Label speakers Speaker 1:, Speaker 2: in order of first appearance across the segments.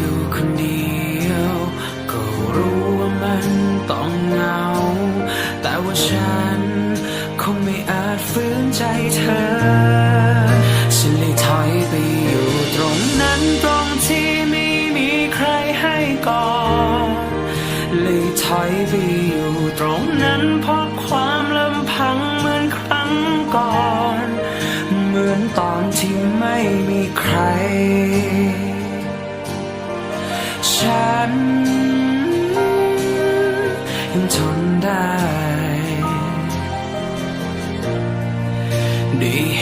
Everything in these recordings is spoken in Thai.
Speaker 1: ู่ ว่าฉัน คงไม่อาจฝืนใจเธอ ฉันเลยถอยไปอยู่ตรงนั้นตรงที่ไม่มีใครให้ก่อนเลยถอยไปอยู่ตรงนั้นเพราะความลำพังเหมือนครั้งก่อน เหมือนตอนที่ไม่มีใคร ฉันยังทนได้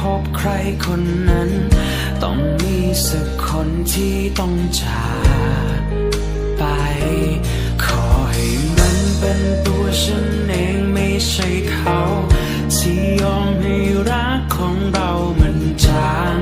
Speaker 1: พบใครคนนั้น ต้องมีสักคนที่ต้องจากไป ขอให้มันเป็นตัวฉันเองไม่ใช่เขา ที่ยอมให้รักของเรามันจาง